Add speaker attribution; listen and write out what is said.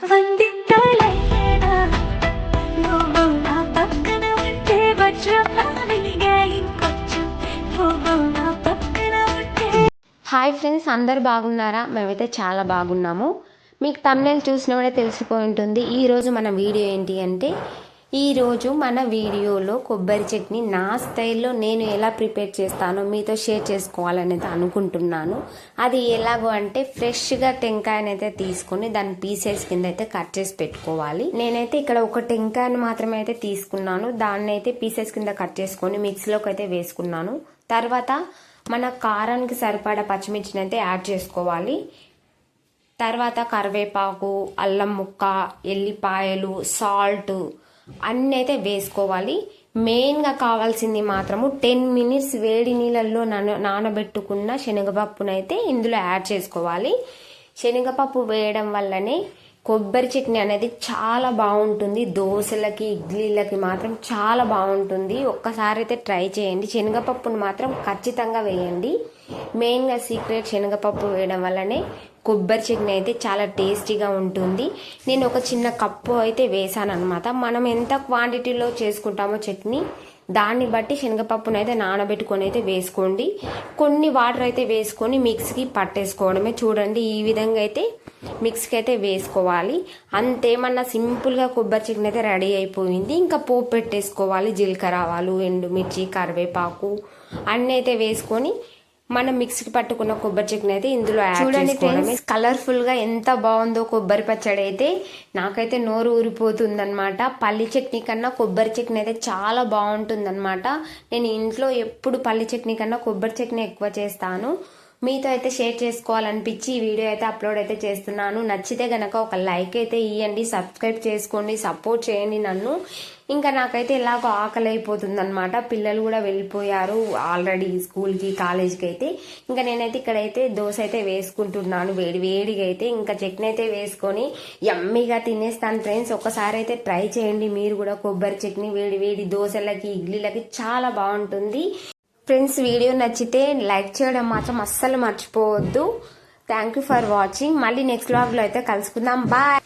Speaker 1: Hi friends అందరు బాగున్నారా? మేమైతే చాలా బాగున్నాము. మీకు తమ్నేల్ చూసిన కూడా తెలిసిపోయి ఉంటుంది. ఈరోజు మన వీడియో ఏంటి అంటే ఈరోజు మన వీడియోలో కొబ్బరి చట్నీ నా స్టైల్లో నేను ఎలా ప్రిపేర్ చేస్తానో మీతో షేర్ చేసుకోవాలనేది అనుకుంటున్నాను. అది ఎలాగో అంటే ఫ్రెష్గా టెంకాయనైతే తీసుకొని దాని పీసెస్ కింద అయితే కట్ చేసి పెట్టుకోవాలి. నేనైతే ఇక్కడ ఒక టెంకాయను మాత్రమే అయితే తీసుకున్నాను. దాన్ని అయితే పీసెస్ కింద కట్ చేసుకొని మిక్సీలోకి అయితే వేసుకున్నాను. తర్వాత మన కారానికి సరిపడా పచ్చిమిర్చిని అయితే యాడ్ చేసుకోవాలి. తర్వాత కరివేపాకు అల్లం ముక్క ఎల్లిపాయలు సాల్ట్ అన్నీ అయితే వేసుకోవాలి. మెయిన్గా కావాల్సింది మాత్రము టెన్ మినిట్స్ వేడి నీళ్ళల్లో నాన నానబెట్టుకున్న శనగపప్పునైతే ఇందులో యాడ్ చేసుకోవాలి. శనగపప్పు వేయడం వల్లనే కొబ్బరి చట్నీ అనేది చాలా బాగుంటుంది. దోశలకి ఇడ్లీలకి మాత్రం చాలా బాగుంటుంది. ఒక్కసారి అయితే ట్రై చేయండి. శనగపప్పును మాత్రం ఖచ్చితంగా వేయండి. మెయిన్గా సీక్రెట్ శనగపప్పు వేయడం వల్లనే కొబ్బరి చట్నీ అయితే చాలా టేస్టీగా ఉంటుంది. నేను ఒక చిన్న కప్పు అయితే వేసాను అనమాట మనం ఎంత క్వాంటిటీలో చేసుకుంటామో చట్నీ దాన్ని బట్టి శనగపప్పును అయితే నానబెట్టుకొని అయితే వేసుకోండి. కొన్ని వాటర్ అయితే వేసుకొని మిక్సీకి పట్టేసుకోవడమే. చూడండి ఈ విధంగా అయితే మిక్స్కి అయితే వేసుకోవాలి. అంతేమన్నా సింపుల్గా కొబ్బరి చికెన్ అయితే రెడీ అయిపోయింది. ఇంకా పోపు పెట్టేసుకోవాలి. జీలకర్ర ఆవాలు ఎండుమిర్చి కరివేపాకు అన్నీ అయితే వేసుకొని మనం మిక్సీకి పట్టుకున్న కొబ్బరి చట్నీ అయితే ఇందులో చూడండి ఫ్రెండ్స్ కలర్ఫుల్గా ఎంత బాగుందో కొబ్బరి పచ్చడి అయితే నాకైతే నోరు ఊరిపోతుందన్నమాట. పల్లి చట్నీ కన్నా కొబ్బరి చట్నీ అయితే చాలా బాగుంటుందన్నమాట. నేను ఇంట్లో ఎప్పుడు పల్లి చట్నీ కన్నా కొబ్బరి చట్నీ ఎక్కువ చేస్తాను. మీతో అయితే షేర్ చేసుకోవాలనిపించి ఈ వీడియో అయితే అప్లోడ్ అయితే చేస్తున్నాను. నచ్చితే గనక ఒక లైక్ అయితే ఇవ్వండి సబ్స్క్రైబ్ చేసుకోండి సపోర్ట్ చేయండి నన్ను. ఇంకా నాకైతే ఎలాగో ఆకలి అయిపోతుంది అనమాట పిల్లలు కూడా వెళ్ళిపోయారు ఆల్రెడీ స్కూల్కి కాలేజ్కి అయితే. ఇంకా నేనైతే ఇక్కడైతే దోశ అయితే వేసుకుంటున్నాను వేడి వేడిగా అయితే. ఇంకా చట్నీ అయితే వేసుకొని యమ్మీగా తినేస్తాను ఫ్రెండ్స్. ఒకసారి అయితే ట్రై చేయండి మీరు కూడా. కొబ్బరి చట్నీ వేడి వేడి దోశలకి ఇడ్లీలకి చాలా బాగుంటుంది. ఫ్రెండ్స్ వీడియో నచ్చితే లైక్ చేయడం మాత్రం అస్సలు మర్చిపోవద్దు. థ్యాంక్ యూ ఫర్ వాచింగ్ మళ్ళీ నెక్స్ట్ బ్లాగ్లో అయితే కలుసుకుందాం. బాయ్